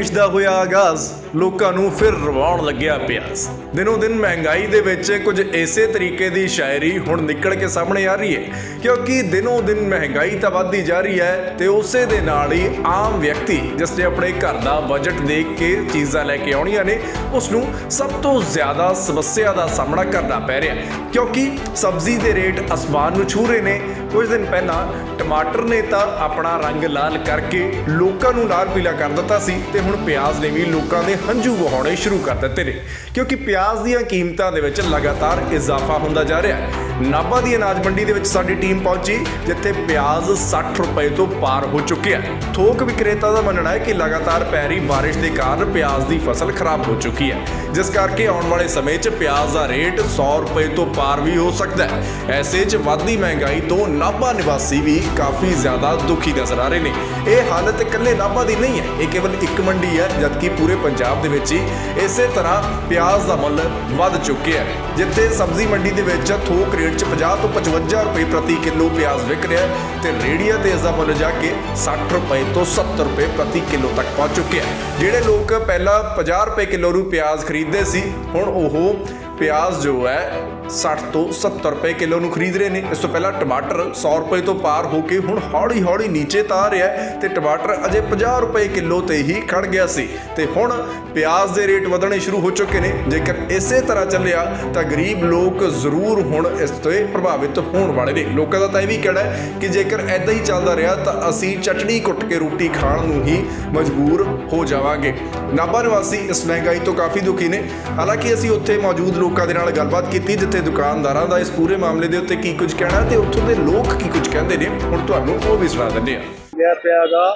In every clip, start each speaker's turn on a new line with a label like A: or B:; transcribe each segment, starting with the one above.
A: ਬਾਰਿਸ਼ ਦਾ ਹੋਇਆ ਆਗਾਜ਼ ਲੋਕਾਂ ਨੂੰ ਫਿਰ ਰਵਾਉਣ ਲੱਗਿਆ ਪਿਆਸ ਦਿਨੋਂ ਦਿਨ ਮਹਿੰਗਾਈ ਦੇ ਵਿੱਚ ਕੁਝ ਇਸੇ ਤਰੀਕੇ ਦੀ ਸ਼ਾਇਰੀ ਹੁਣ ਨਿਕਲ ਕੇ ਸਾਹਮਣੇ ਆ ਰਹੀ ਹੈ। ਕਿਉਂਕਿ ਦਿਨੋਂ ਦਿਨ ਮਹਿੰਗਾਈ ਤਾਂ ਵੱਧਦੀ ਜਾ ਰਹੀ ਹੈ ਤੇ ਉਸੇ ਦੇ ਨਾਲ ਹੀ ਆਮ ਵਿਅਕਤੀ ਜਿਸ ਨੇ ਆਪਣੇ ਘਰ ਦਾ ਬਜਟ ਦੇਖ ਕੇ ਚੀਜ਼ਾਂ ਲੈ ਕੇ ਆਉਣੀਆਂ ਨੇ, ਉਸ ਨੂੰ ਸਭ ਤੋਂ ਜ਼ਿਆਦਾ ਸਮੱਸਿਆ ਦਾ ਸਾਹਮਣਾ ਕਰਨਾ ਪੈ ਰਿਹਾ ਹੈ। ਕਿਉਂਕਿ ਸਬਜ਼ੀ ਦੇ ਰੇਟ ਅਸਮਾਨ ਨੂੰ ਛੂ ਰਹੇ ਨੇ। ਕੁਝ ਦਿਨ ਪਹਿਲਾਂ ਟਮਾਟਰ ਨੇ ਤਾਂ ਆਪਣਾ ਰੰਗ ਲਾਲ ਕਰਕੇ ਲੋਕਾਂ ਨੂੰ ਲਾਲ ਪੀਲਾ ਕਰ ਦਿੱਤਾ ਸੀ ਤੇ ਹੁਣ ਪਿਆਜ਼ ਨੇ ਵੀ ਲੋਕਾਂ ਦੇ ਹੰਝੂ ਵਹਾਉਣੇ ਸ਼ੁਰੂ ਕਰ ਦਿੱਤੇ ਨੇ। ਕਿਉਂਕਿ ਪਿਆਜ਼ ਦੀਆਂ ਕੀਮਤਾਂ ਦੇ ਵਿੱਚ ਲਗਾਤਾਰ ਇਜ਼ਾਫਾ ਹੁੰਦਾ ਜਾ ਰਿਹਾ ਹੈ। ਨਾਭਾ ਦੀ ਅਨਾਜ ਮੰਡੀ ਦੇ ਵਿੱਚ ਸਾਡੀ ਟੀਮ ਪਹੁੰਚੀ, ਜਿੱਥੇ ਪਿਆਜ਼ 60 ਰੁਪਏ ਤੋਂ ਪਾਰ ਹੋ ਚੁੱਕਿਆ ਹੈ। ਥੋਕ ਵਿਕਰੇਤਾ ਦਾ ਮੰਨਣਾ ਹੈ ਕਿ ਲਗਾਤਾਰ ਪੈ ਰਹੀ ਬਾਰਿਸ਼ ਦੇ ਕਾਰਨ ਪਿਆਜ਼ ਦੀ ਫਸਲ ਖਰਾਬ ਹੋ ਚੁੱਕੀ ਹੈ। ਜਿਸ ਕਰਕੇ ਆਉਣ ਵਾਲੇ ਸਮੇਂ 'ਚ ਪਿਆਜ਼ ਦਾ ਰੇਟ 100 ਰੁਪਏ ਤੋਂ ਪਾਰ ਵੀ ਹੋ ਸਕਦਾ ਹੈ। ਐਸੇ 'ਚ ਵੱਧਦੀ ਮਹਿੰਗਾਈ ਤੋਂ ਨਾਭਾ ਨਿਵਾਸੀ ਵੀ ਕਾਫੀ ਜ਼ਿਆਦਾ ਦੁਖੀ ਨਜ਼ਰ ਆ ਰਹੇ ਨੇ। ਇਹ ਹਾਲਤ ਇਕੱਲੇ ਨਾਭਾ ਦੀ ਨਹੀਂ ਹੈ, ਇਹ ਕੇਵਲ ਇੱਕ ਮੰਡੀ ਹੈ, ਜਦਕਿ ਪੂਰੇ ਪੰਜਾਬ ਦੇ ਵਿੱਚ ਹੀ ਇਸੇ ਤਰ੍ਹਾਂ ਪਿਆਜ਼ ਦਾ ਮੁੱਲ ਵੱਧ ਚੁੱਕਿਆ ਹੈ, ਜਿੱਥੇ ਸਬਜ਼ੀ ਮੰਡੀ ਦੇ ਵਿੱਚ ਥੋਕ ਰੇਟ 'ਚ 50 ਤੋਂ 55 ਰੁਪਏ ਪ੍ਰਤੀ ਕਿਲੋ ਪਿਆਜ਼ ਵਿਕ ਰਿਹਾ ਤੇ ਰੇੜੀਆਂ ਤੇ ਇਸ ਦਾ ਮੁੱਲ ਜਾ ਕੇ 60 ਰੁਪਏ ਤੋਂ 70 ਰੁਪਏ ਪ੍ਰਤੀ ਕਿਲੋ ਤੱਕ ਪਹੁੰਚ ਚੁੱਕਿਆ ਹੈ। ਜਿਹੜੇ ਲੋਕ ਪਹਿਲਾਂ 50 ਰੁਪਏ ਕਿਲੋ ਨੂੰ ਪਿਆਜ਼ ਖਰੀਦਦੇ ਸੀ, ਹੁਣ ਉਹ ਪਿਆਜ਼ ਜੋ ਹੈ 60 ਤੋਂ 70 ਰੁਪਏ ਕਿਲੋ ਨੂੰ ਖਰੀਦ ਰਹੇ ਨੇ। ਇਸ ਤੋਂ ਪਹਿਲਾਂ ਟਮਾਟਰ 100 ਰੁਪਏ ਤੋਂ ਪਾਰ ਹੋ ਕੇ ਹੁਣ ਹੌਲੀ ਹੌਲੀ ਨੀਚੇ ਤਾਂ ਆ ਰਿਹਾ ਹੈ ਤੇ ਟਮਾਟਰ ਅਜੇ 50 ਰੁਪਏ ਕਿਲੋ ਤੇ ਹੀ ਖੜ ਗਿਆ ਸੀ। ਤੇ ਹੁਣ ਪਿਆਜ਼ ਦੇ ਰੇਟ ਵਧਣੇ ਸ਼ੁਰੂ ਹੋ ਚੁੱਕੇ ਨੇ। ਜੇਕਰ ਇਸੇ ਤਰ੍ਹਾਂ ਚੱਲਿਆ, ਤਾਂ ਗਰੀਬ ਲੋਕ ਜ਼ਰੂਰ ਹੁਣ ਇਸ ਤੋਂ ਪ੍ਰਭਾਵਿਤ ਹੋਣ ਵਾਲੇ ਨੇ। ਲੋਕਾਂ ਦਾ ਤਾਂ ਇਹ ਵੀ ਕਹਿਣਾ ਹੈ ਕਿ ਜੇਕਰ ਐਦਾਂ ਹੀ ਚੱਲਦਾ ਰਿਹਾ, ਤਾਂ ਅਸੀਂ ਚਟਣੀ ਕੁੱਟ ਕੇ ਰੋਟੀ ਖਾਣ ਨੂੰ ਹੀ ਮਜਬੂਰ ਹੋ ਜਾਵਾਂਗੇ। ਨਾਭਾ ਨਿਵਾਸੀ ਇਸ ਮਹਿੰਗਾਈ ਤੋਂ ਕਾਫੀ ਦੁਖੀ ਨੇ। ਹਾਲਾਂਕਿ ਅਸੀਂ ਉੱਥੇ ਮੌਜੂਦ ਲੋਕਾਂ ਦੇ ਨਾਲ ਗੱਲਬਾਤ ਕੀਤੀ, ਜਿੱਥੇ ਦੁਕਾਨਦਾਰਾਂ ਦਾ ਇਸ ਪੂਰੇ ਮਾਮਲੇ ਦੇ ਉੱਤੇ ਕੀ ਕੁਝ ਕਹਿਣਾ ਤੇ ਉੱਥੋਂ ਦੇ ਲੋਕ ਕੀ ਕੁਝ ਕਹਿੰਦੇ ਨੇ ਹੁਣ ਤੁਹਾਨੂੰ ਉਹ ਵੀ ਸੁਣਾ ਦਿੰਦੇ ਆ
B: ਗਿਆ ਪਿਆਗਾ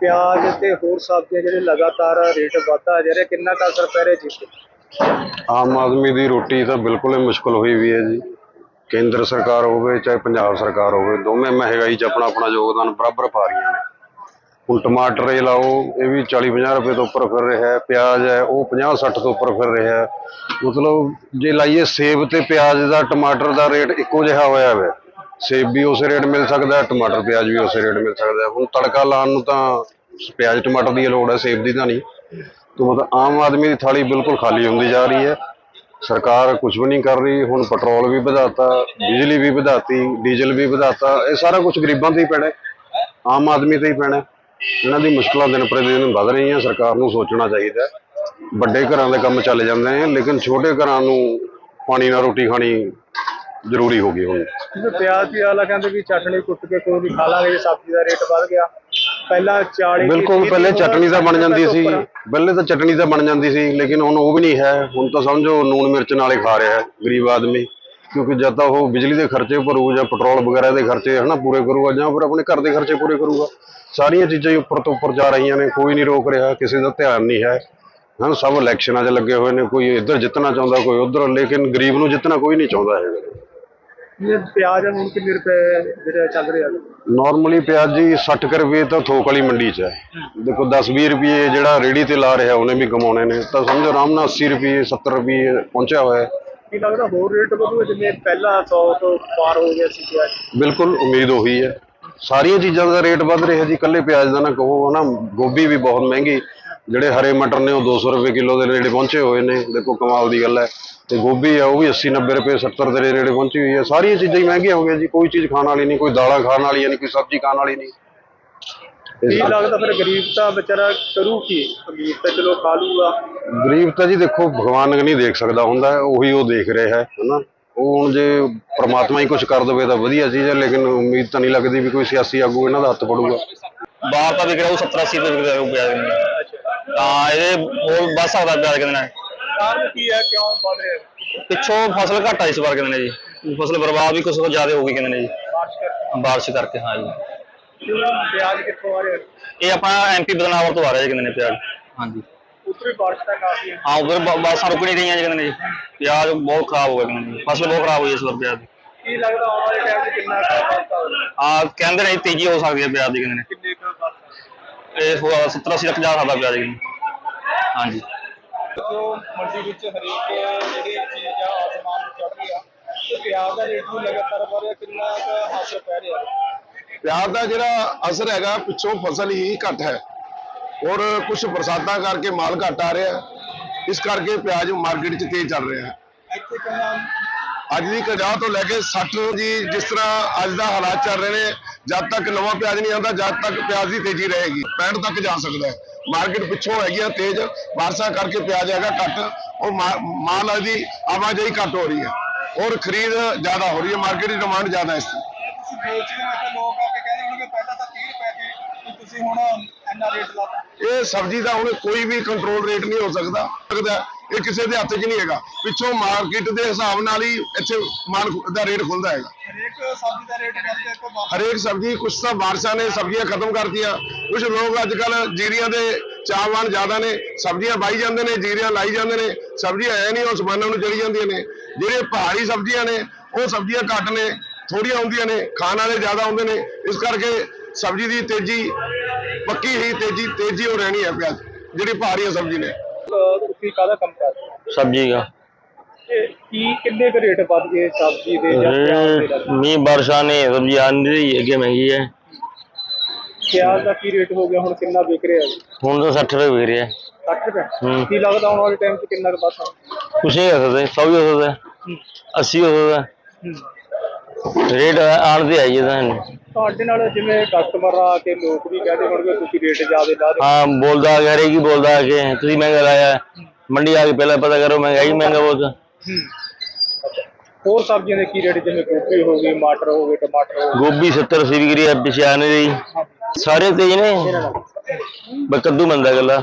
B: ਪਿਆਜ਼ ਤੇ ਹੋਰ ਸਬਜ਼ੀਆਂ ਜਿਹੜੇ ਲਗਾਤਾਰ ਰੇਟ ਵਧਦਾ ਜਾ ਰਿਹਾ ਕਿੰਨਾ ਕੁ ਅਸਰ ਪੈ ਰਿਹਾ ਜੀ? ਤੇ?
C: ਆਮ ਆਦਮੀ ਦੀ ਰੋਟੀ ਤਾਂ ਬਿਲਕੁਲ ਹੀ ਮੁਸ਼ਕਲ ਹੋਈ ਵੀ ਹੈ ਜੀ। ਕੇਂਦਰ ਸਰਕਾਰ ਹੋਵੇ ਚਾਹੇ ਪੰਜਾਬ ਸਰਕਾਰ ਹੋਵੇ ਦੋਵੇਂ ਮਹਿੰਗਾਈ 'ਚ ਆਪਣਾ ਆਪਣਾ ਯੋਗਦਾਨ ਬਰਾਬਰ ਪਾ ਰਹੀਆਂ ਹੁਣ ਟਮਾਟਰ ਇਹ ਲਾਓ, ਇਹ ਵੀ 40-50 ਰੁਪਏ ਤੋਂ ਉੱਪਰ ਫਿਰ ਰਿਹਾ ਹੈ, ਪਿਆਜ਼ ਹੈ, ਉਹ 50-60 ਤੋਂ ਉੱਪਰ ਫਿਰ ਰਿਹਾ ਹੈ। ਮਤਲਬ ਜੇ ਲਾਈਏ ਸੇਬ ਤੇ ਪਿਆਜ਼ ਦਾ, ਟਮਾਟਰ ਦਾ ਰੇਟ ਇੱਕੋ ਜਿਹਾ ਹੋਇਆ ਹੈ। ਸੇਬ ਵੀ ਉਸੇ ਰੇਟ ਮਿਲ ਸਕਦਾ, ਟਮਾਟਰ, ਪਿਆਜ਼ ਵੀ ਉਸੇ ਰੇਟ ਮਿਲ ਸਕਦਾ। ਹੁਣ ਤੜਕਾ ਲਾਉਣ ਨੂੰ ਤਾਂ ਪਿਆਜ਼, ਟਮਾਟਰ ਦੀ ਲੋੜ ਹੈ, ਸੇਬ ਦੀ ਤਾਂ ਨਹੀਂ। ਤਾਂ ਮਤਲਬ ਆਮ ਆਦਮੀ ਦੀ ਥਾਲੀ ਬਿਲਕੁਲ ਖਾਲੀ ਹੁੰਦੀ ਜਾ ਰਹੀ ਹੈ। ਸਰਕਾਰ ਕੁਝ ਵੀ ਨਹੀਂ ਕਰ ਰਹੀ, ਹੁਣ ਪੈਟਰੋਲ ਵੀ ਵਧਾਤਾ, ਬਿਜਲੀ ਵੀ ਵਧਾਤੀ, ਡੀਜ਼ਲ ਵੀ ਵਧਾਤਾ, ਇਹ ਸਾਰਾ ਕੁਝ ਗਰੀਬਾਂ ਤੇ ਹੀ ਪੈਣਾ ਆਮ ਆਦਮੀ ਤੇ ਹੀ ਪੈਣਾ ਇਹਨਾਂ ਦੀ ਮੁਸ਼ਕਲਾਂ ਦਿਨ ਪ੍ਰਤੀ ਦਿਨ ਵੱਧ ਰਹੀਆਂ ਸਰਕਾਰ ਨੂੰ ਸੋਚਣਾ ਚਾਹੀਦਾ ਹੈ। ਵੱਡੇ ਘਰਾਂ ਦੇ ਕੰਮ ਚੱਲ ਜਾਂਦੇ ਨੇ ਲੇਕਿਨ ਛੋਟੇ ਘਰਾਂ ਨੂੰ ਪਾਣੀ ਨਾਲ ਰੋਟੀ ਖਾਣੀ ਜ਼ਰੂਰੀ ਹੋ ਗਈ ਹੁਣ।
B: ਜਿਵੇਂ ਪਿਆਜ਼ ਦੀ ਆਲਾ ਕਹਿੰਦੇ ਵੀ ਚਟਣੀ ਕੁੱਟ ਕੇ ਕੋਈ ਨਹੀਂ ਖਾ ਲਾਂਗੇ ਜੇ ਸਬਜ਼ੀ ਦਾ ਰੇਟ ਵੱਧ ਗਿਆ ਪਹਿਲਾਂ 40
C: ਬਿਲਕੁਲ ਪਹਿਲੇ ਚਟਣੀ ਤਾਂ ਬਣ ਜਾਂਦੀ ਸੀ ਪਹਿਲੇ ਤਾਂ ਚਟਣੀ ਤਾਂ ਬਣ ਜਾਂਦੀ ਸੀ ਲੇਕਿਨ ਹੁਣ ਉਹ ਵੀ ਨਹੀਂ ਹੈ। ਹੁਣ ਤਾਂ ਸਮਝੋ ਨੂਨ ਮਿਰਚ ਨਾਲ ਖਾ ਰਿਹਾ ਹੈ ਗਰੀਬ ਆਦਮੀ। ਕਿਉਂਕਿ ਜਦ ਤਾਂ ਉਹ ਬਿਜਲੀ ਦੇ ਖਰਚੇ ਭਰੂ ਜਾਂ ਪੈਟਰੋਲ ਵਗੈਰਾ ਦੇ ਖਰਚੇ ਹਨਾ ਪੂਰੇ ਕਰੂਗਾ ਜਾਂ ਫਿਰ ਆਪਣੇ ਘਰ ਦੇ ਖਰਚੇ ਪੂਰੇ ਕਰੂਗਾ। ਸਾਰੀਆਂ ਚੀਜ਼ਾਂ ਹੀ ਉੱਪਰ ਤੋਂ ਉੱਪਰ ਜਾ ਰਹੀਆਂ ਨੇ ਕੋਈ ਨਹੀਂ ਰੋਕ ਰਿਹਾ ਕਿਸੇ ਦਾ ਧਿਆਨ ਨਹੀਂ ਹੈ। ਹਨ ਸਭ ਇਲੈਕਸ਼ਨਾਂ 'ਚ ਲੱਗੇ ਹੋਏ ਨੇ ਕੋਈ ਇੱਧਰ ਜਿੱਤਣਾ ਚਾਹੁੰਦਾ ਕੋਈ ਉੱਧਰ ਲੇਕਿਨ ਗਰੀਬ ਨੂੰ ਜਿੱਤਣਾ ਕੋਈ ਨਹੀਂ ਚਾਹੁੰਦਾ ਹੈਗਾ।
B: ਇਹ ਪਿਆਜ਼ ਹੁਣ ਕਿੰਨੇ ਰੁਪਏ ਜਿਹੜੇ ਚੱਲ ਰਿਹਾ
C: ਨਾਰਮਲੀ ਪਿਆਜ਼ ਜੀ 60 ਕੁ ਰੁਪਏ ਤਾਂ ਥੋਕ ਵਾਲੀ ਮੰਡੀ 'ਚ ਹੈ। ਦੇਖੋ 10-20 ਰੁਪਏ ਜਿਹੜਾ ਰੇੜੀ ਤੇ ਲਾ ਰਿਹਾ ਉਹਨੇ ਵੀ ਕਮਾਉਣੇ ਨੇ। ਤਾਂ ਸਮਝੋ ਆਰਾਮ ਨਾਲ 80 ਰੁਪਏ 70 ਰੁਪਏ ਪਹੁੰਚਿਆ ਹੋਇਆ ਹੈ।
B: ਕੀ ਲੱਗਦਾ ਹੋਰ ਰੇਟ ਵਧੂਗਾ ਜਿਵੇਂ ਪਹਿਲਾਂ 100 ਤੋਂ ਪਾਰ ਹੋ ਗਿਆ ਸੀ ਪਿਆਜ਼?
C: ਬਿਲਕੁਲ, ਉਮੀਦ ਉਹੀ ਹੈ। ਸਾਰੀਆਂ ਚੀਜ਼ਾਂ ਦਾ ਰੇਟ ਵੱਧ ਰਿਹਾ ਜੀ। ਇਕੱਲੇ ਪਿਆਜ਼ ਦਾ ਨਾ ਕਹੋ ਹਨਾ ਗੋਭੀ ਵੀ ਬਹੁਤ ਮਹਿੰਗੀ। ਜਿਹੜੇ ਹਰੇ ਮਟਰ ਨੇ, ਉਹ 200 ਰੁਪਏ ਕਿਲੋ ਦੇ ਨੇੜੇ ਪਹੁੰਚੇ ਹੋਏ ਨੇ। ਦੇਖੋ, ਕਮਾਲ ਦੀ ਗੱਲ ਹੈ। ਤੇ ਗੋਭੀ ਆ, ਉਹ ਵੀ 80 90 ਰੁਪਏ 70 ਦੇ ਨੇੜੇ ਪਹੁੰਚੀ ਹੋਈ ਹੈ। ਸਾਰੀਆਂ ਚੀਜ਼ਾਂ ਹੀ ਮਹਿੰਗੀਆਂ ਹੋ ਗਈਆਂ ਜੀ। ਕੋਈ ਚੀਜ਼ ਖਾਣ ਵਾਲੀ ਨਹੀਂ, ਕੋਈ ਦਾਲਾਂ ਖਾਣ ਵਾਲੀ ਨਹੀਂ, ਕੋਈ ਸਬਜ਼ੀ ਖਾਣ ਵਾਲੀ ਨਹੀਂ।
B: ਕੀ ਲੱਗਦਾ ਫਿਰ ਗਰੀਬ ਤਾਂ ਵਿਚਾਰਾ ਕਰੂ ਕੀ? ਗਰੀਬ ਤਾਂ ਚਲੋ ਖਾ ਲੂਗਾ।
C: ਗਰੀਬ ਤਾਂ ਜੀ ਦੇਖੋ ਭਗਵਾਨ ਨਹੀਂ ਦੇਖ ਸਕਦਾ ਹੁੰਦਾ ਉਹੀ ਉਹ ਦੇਖ ਰਿਹਾ ਹੈ ਹਨਾ? ਉਹ ਹੁਣ ਜੇ ਪ੍ਰਮਾਤਮਾ ਹੀ ਕੁਝ ਕਰ ਦੇਵੇ ਤਾਂ ਵਧੀਆ ਚੀਜ਼ ਹੈ ਲੇਕਿਨ ਉਮੀਦ ਤਾਂ ਨਹੀਂ ਲੱਗਦੀ ਵੀ ਕੋਈ ਸਿਆਸੀ ਆਗੂ ਇਹਨਾਂ ਦਾ ਹੱਥ ਫੜੂਗਾ।
D: ਬਾਹਰ ਤਾਂ ਵਿਕ ਰਿਹਾ ਉਹ 70 80 ਰੁਪਏ ਵਿਕਦਾ ਉਹ ਪਿਆਜ਼ ਕਹਿੰਦੇ ਨੇ ਹਾਂ ਇਹਦੇ ਹੋਰ ਵੱਧ ਸਕਦਾ ਪਿਆਜ਼ ਕਹਿੰਦੇ ਨੇ
B: ਕਾਰਨ ਕੀ ਹੈ? ਕਿਉਂ ਵਧ ਰਿਹਾ?
D: ਪਿੱਛੋਂ ਫਸਲ ਘੱਟ ਇਸ ਵਾਰ ਕਹਿੰਦੇ ਨੇ ਜੀ। ਫਸਲ ਬਰਬਾਦ ਵੀ ਕੁਝ ਜ਼ਿਆਦਾ ਹੋ ਗਈ ਕਹਿੰਦੇ ਨੇ ਜੀ।
B: ਬਾਰਿਸ਼ ਕਰਕੇ।
D: ਬਾਰਿਸ਼ ਕਰਕੇ ਹਾਂ ਜੀ।
B: ਪਿਆਜ਼ ਕਿੱਥੋਂ ਆ ਰਿਹਾ?
D: ਇਹ ਆਪਣਾ ਐਮਪੀ ਬਦਨਾਵਰ ਤੋਂ ਆ ਰਿਹਾ ਜੀ ਕਹਿੰਦੇ ਨੇ ਪਿਆਜ਼। ਹਾਂਜੀ।
B: ਉੱਤਰੀ ਬਾਰਿਸ਼ ਤਾਂ ਕਾਫੀ ਹੈ।
D: ਹਾਂ ਉਧਰ ਬਾਸਾਂ ਰੁਕ ਨਹੀਂ ਰਹੀਆਂ ਜੀ ਕਹਿੰਦੇ ਨੇ ਜੀ। ਪਿਆਜ਼ ਬਹੁਤ ਖਰਾਬ ਹੋ ਗਿਆ ਕਹਿੰਦੇ ਨੇ। ਜੀ। ਫਸਲ ਬਹੁਤ ਖਰਾਬ ਹੋਈ ਇਸ ਵਾਰ ਪਿਆਜ਼ ਦੀ।
B: ਕੀ ਲੱਗਦਾ ਆਉਣ ਵਾਲੇ ਟਾਈਮ 'ਚ ਕਿੰਨਾ ਕੁ ਵਾਧਾ ਹੋਵੇਗਾ
D: ਆ ਕਹਿੰਦੇ ਨੇ ਜੀ ਤੇਜ਼ੀ ਹੋ ਸਕਦੀ ਹੈ ਪਿਆਜ਼ ਦੀ ਕਹਿੰਦੇ ਨੇ।
B: ਕਿੰਨੇ ਕੁ ਵਾਧਾ
D: ਇਹ 70 80 ਤੱਕ ਜਾ ਸਕਦਾ ਪਿਆਜ਼ ਜੀ ਹਾਂਜੀ।
B: ਜੋ ਮੰਡੀ ਵਿੱਚ ਹਰੇਕ ਜਿਹੜੀ ਚੀਜ਼ ਆ ਆਸਮਾਨ ਨੂੰ ਚੜ੍ਹ ਰਹੀ ਆ ਤੇ ਪਿਆਜ਼ ਦਾ ਰੇਟ ਵੀ ਲਗਾਤਾਰ ਵਧ ਰਿਹਾ ਕਿੰਨਾ ਕੁ ਅਸਰ ਪੈ ਰਿਹਾ?
E: ਪਿਆਜ਼ ਦਾ ਜਿਹੜਾ ਅਸਰ ਹੈਗਾ ਪਿੱਛੋਂ ਫਸਲ ਹੀ ਘੱਟ ਹੈ। ਔਰ ਕੁਝ ਬਰਸਾਤਾਂ ਕਰਕੇ ਮਾਲ ਘੱਟ ਆ ਰਿਹਾ। ਇਸ ਕਰਕੇ ਪਿਆਜ਼ ਮਾਰਕੀਟ 'ਚ ਤੇਜ਼ ਚੱਲ ਰਿਹਾ। ਅੱਜ ਦੀ ਕਜਾ ਤੋਂ ਲੈ ਕੇ 60 ਜੀ ਜਿਸ ਤਰ੍ਹਾਂ ਅੱਜ ਦਾ ਹਾਲਾਤ ਚੱਲ ਰਹੇ ਨੇ ਜਦ ਤੱਕ ਨਵਾਂ ਪਿਆਜ਼ ਨਹੀਂ ਆਉਂਦਾ ਜਦ ਤੱਕ ਪਿਆਜ਼ ਦੀ ਤੇਜ਼ੀ ਰਹੇਗੀ। 65 ਤੱਕ ਜਾ ਸਕਦਾ ਹੈ। ਮਾਰਕੀਟ ਪਿੱਛੋਂ ਹੈਗੀ ਆ ਤੇਜ਼। ਬਾਰਸਾ ਕਰਕੇ ਪਿਆਜ਼ ਹੈਗਾ ਘੱਟ। ਔਰ ਮਾਲ ਦੀ ਆਵਾਜਾਈ ਘੱਟ ਹੋ ਰਹੀ ਹੈ। ਔਰ ਖਰੀਦ ਜ਼ਿਆਦਾ ਹੋ ਰਹੀ ਹੈ। ਮਾਰਕੀਟ ਦੀ ਡਿਮਾਂਡ ਜ਼ਿਆਦਾ ਹੈ ਇਸ ਦੀ
B: ਤੁਸੀਂ ਵੇਚਦੇ ਹੋ ਇੱਥੇ ਲੋਕ ਆ ਕੇ ਕਹਿੰਦੇ ਹੋਣਗੇ ਪਹਿਲਾਂ ਤਾਂ 30 ਰੁਪਏ ਸੀ ਤੇ ਤੁਸੀਂ ਹੁਣ ਇੰਨਾ ਰੇਟ ਲਾਤਾ
E: ਇਹ ਸਬਜ਼ੀ ਦਾ ਹੁਣ ਕੋਈ ਵੀ ਕੰਟਰੋਲ ਰੇਟ ਨਹੀਂ ਹੋ ਸਕਦਾ। ਸਕਦਾ ਇਹ ਕਿਸੇ ਦੇ ਹੱਥ 'ਚ ਨਹੀਂ ਹੈਗਾ। ਪਿੱਛੋਂ ਮਾਰਕੀਟ ਦੇ ਹਿਸਾਬ ਨਾਲ ਹੀ ਇੱਥੇ ਮਾਲ ਦਾ ਰੇਟ ਖੁੱਲਦਾ ਹੈਗਾ।
B: ਹਰੇਕ ਸਬਜ਼ੀ ਦਾ ਰੇਟ ਕਰਦੇ ਕੋਈ ਬਾਤ
E: ਹਰੇਕ ਸਬਜ਼ੀ ਕੁਛ ਤਾਂ ਬਾਰਿਸ਼ਾਂ ਨੇ ਸਬਜ਼ੀਆਂ ਖਤਮ ਕਰਤੀਆਂ। ਕੁਝ ਲੋਕ ਅੱਜ ਕੱਲ ਜੀਰੀਆਂ ਦੇ ਚਾਹਵਾਨ ਜ਼ਿਆਦਾ ਨੇ ਸਬਜ਼ੀਆਂ ਬਾਈ ਜਾਂਦੇ ਨੇ ਜੀਰੀਆਂ ਲਾਈ ਜਾਂਦੇ ਨੇ। ਸਬਜ਼ੀਆਂ ਐ ਨਹੀਂ ਉਹ ਸਮਾਨਾਂ ਨੂੰ ਚੜੀ ਜਾਂਦੀਆਂ ਨੇ। ਜਿਹੜੇ ਪਹਾੜੀ ਸਬਜ਼ੀਆਂ ਨੇ ਉਹ ਸਬਜ਼ੀਆਂ ਘੱਟ ਨੇ ਥੋੜੀਆਂ ਹੁੰਦੀਆਂ ਨੇ ਖਾਣ ਵਾਲੇ ਜ਼ਿਆਦਾ ਹੁੰਦੇ ਨੇ। ਇਸ ਕਰਕੇ ਸਬਜ਼ੀ ਦੀ ਤੇਜ਼ੀ ਪੱਕੀ ਹੀ ਤੇਜ਼ੀ ਤੇਜ਼ੀ ਹੋ ਰਹਿਣੀ ਹੈ ਪਿਆਜ਼ ਜਿਹੜੀ ਭਾਰੀ ਹੈ ਸਬਜ਼ੀ ਨੇ।
D: ਸਬਜ਼ੀ ਦਾ।
B: ਕੀ ਕਿੰਨੇ ਕੁ ਰੇਟ ਵੱਧ ਗਏ ਸਬਜ਼ੀ ਦੇ ਜਾਂ ਪਿਆਜ਼ ਦੇ
D: ਦਾ ਮੀਂਹ ਬਰਸ਼ਾ ਨੇ ਸਬਜ਼ੀ ਆਂਦੀ ਅੱਗੇ ਮਹਿੰਗੀ ਹੈ।
B: ਪਿਆਜ਼ ਦਾ ਕੀ ਰੇਟ ਹੋ ਗਿਆ ਹੁਣ ਕਿੰਨਾ ਵਿਕ ਰਿਹਾ ਹੈ
D: ਹੁਣ ਤਾਂ 60 ਰੁਪਏ ਵਿਕ ਰਿਹਾ।
B: 60 ਰੁਪਏ? ਕੀ ਲੱਗਦਾ ਆਉਣ ਵਾਲੇ ਟਾਈਮ
D: ਕੁਛ ਨਹੀਂ ਵੀ ਹੋ
B: ਹੋ।
D: ਸਕਦਾ। ਰੇਟ ਆਣ ਤੇ ਆਈਏ ਤਾਂ
B: ਤੁਹਾਡੇ ਨਾਲ ਜਿਵੇਂ ਕਸਟਮਰ ਆ ਕੇ ਲੋਕ ਵੀ ਕਹਿੰਦੇ ਹੋਣਗੇ ਤੁਸੀਂ ਰੇਟ ਜ਼ਿਆਦਾ ਲਾ ਰਹੇ
D: ਹਾਂ ਬੋਲਦਾ ਆ ਹਰੇਕ ਹੀ ਬੋਲਦਾ ਕਿ? ਤੁਸੀਂ ਮਹਿੰਗਾ ਲਾਇਆ। ਮੰਡੀ ਆ ਕੇ ਪਹਿਲਾਂ ਪਤਾ ਕਰੋ ਮਹਿੰਗਾਈ ਮਹਿੰਗਾ ਬਹੁਤ।
B: ਹੂੰ। ਹੋਰ ਸਬਜ਼ੀਆਂ ਦੇ ਕੀ ਰੇਟ ਜਿਵੇਂ ਗੋਭੀ ਹੋ ਗਈ ਮਟਰ ਹੋ ਗਏ ਟਮਾਟਰ ਹੋ
D: ਗੋਭੀ 70 80 ਵਿਕ ਰਹੀ ਹੈ ਪਿਛੇ ਆਣੇ ਦੀ ਸਾਰੇ ਤੇਜ਼ ਨੇ। ਬਸ ਕੱਦੂ ਮੰਦਾ ਗੱਲਾ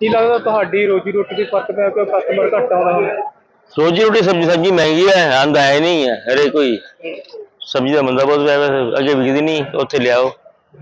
B: ਕੀ ਲੱਗਦਾ ਤੁਹਾਡੀ ਰੋਜੀ ਰੋਟੀ ਦੇ ਫ਼ਰਕ ਪਿਆ ਕਿ ਕਸਟਮਰ ਘੱਟ ਆਉਂਦਾ
D: ਰੋਜੀ ਰੋਟੀ ਸਬਜ਼ੀ ਸਬਜ਼ੀ ਮਹਿੰਗੀ ਹੈ ਆਂਦਾ ਹੈ ਨਹੀਂ ਹੈ ਹਰੇ ਕੋਈ ਸਬਜ਼ੀ ਦਾ ਮੰਦਾ ਬਹੁਤ ਪਿਆ ਵੈਸੇ ਅੱਗੇ ਵਿਕਦੀ ਨਹੀਂ ਉੱਥੇ ਲਿਆਓ।